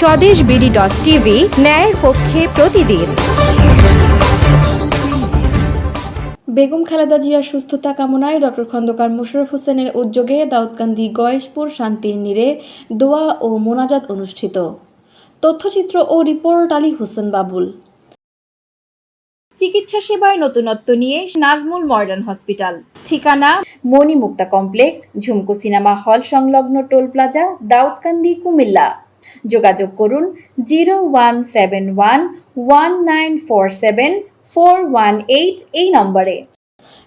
স্বদেশ BD dot TV ন্যায়ের পক্ষে প্রতিদিন। বেগম খালেদা জিয়ার সুস্থতা কামনায় ডক্টর খন্দকার মোশাররফ হোসেনের উদ্যোগে দাউদকান্দি, গয়েশপুর, শান্তির নীরে দোয়া ও মোনাজাত অনুষ্ঠিত। তথ্যচিত্র ও রিপোর্ট আলী হোসেন বাবুল। চিকিৎসা সেবায় নতুনত্ব নিয়ে নাজমুল মডার্ন হসপিটাল। ঠিকানা মণিমুক্তা কমপ্লেক্স, ঝুমকো সিনেমা হল সংলগ্ন টোল প্লাজা, দাউদকান্দি, কুমিল্লা। যোগাযোগ করুন zero one seven one one nine four seven four one eight এই নম্বরে।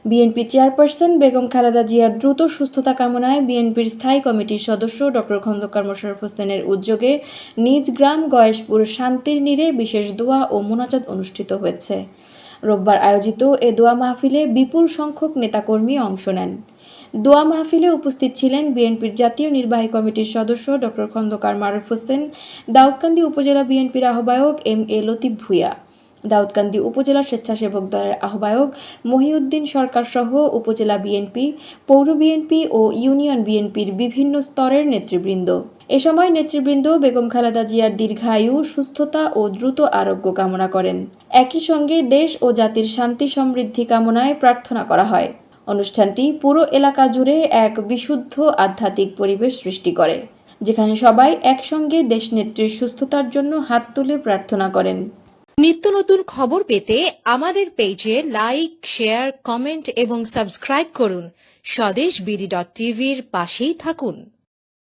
বিএনপি চেয়ারপারসন বেগম খালেদা জিয়ার দ্রুত সুস্থতা কামনায় বিএনপির স্থায়ী কমিটির সদস্য ডক্টর খন্দকার মোশারফ হোসেনের উদ্যোগে নিজ গ্রাম গয়েশপুর শান্তির নীরে বিশেষ দোয়া ও মোনাজাত অনুষ্ঠিত হয়েছে। রোববার আয়োজিত এ দোয়া মাহফিলে বিপুল সংখ্যক নেতাকর্মী অংশ নেন। দোয়া মাহফিলে উপস্থিত ছিলেন বিএনপির জাতীয় নির্বাহী কমিটির সদস্য ডক্টর খন্দকার মারুফ হোসেন, দাউদকান্দি উপজেলা বিএনপির আহ্বায়ক এম এ লতিফ ভূঁইয়া। দাউদকান্দি উপজেলা স্বেচ্ছাসেবক দলের আহ্বায়ক মহিউদ্দিন সরকার সহ উপজেলা বিএনপি পৌর বিএনপি ও ইউনিয়ন বিএনপির বিভিন্ন স্তরের নেতৃবৃন্দ। এ সময় নেতৃবৃন্দ বেগম খালেদা জিয়ার দীর্ঘায়ু, সুস্থতা ও দ্রুত আরোগ্য কামনা করেন। একই সঙ্গে দেশ ও জাতির শান্তি সমৃদ্ধি কামনায় প্রার্থনা করা হয়। অনুষ্ঠানটি পুরো এলাকা জুড়ে এক বিশুদ্ধ আধ্যাত্মিক পরিবেশ সৃষ্টি করে, যেখানে সবাই একসঙ্গে দেশনেত্রীর সুস্থতার জন্য হাত তুলে প্রার্থনা করেন। নিত্য নতুন খবর পেতে আমাদের পেজে লাইক শেয়ার কমেন্ট এবং সাবস্ক্রাইব করুন। স্বদেশ বিডি ডট টিভির পাশেই থাকুন।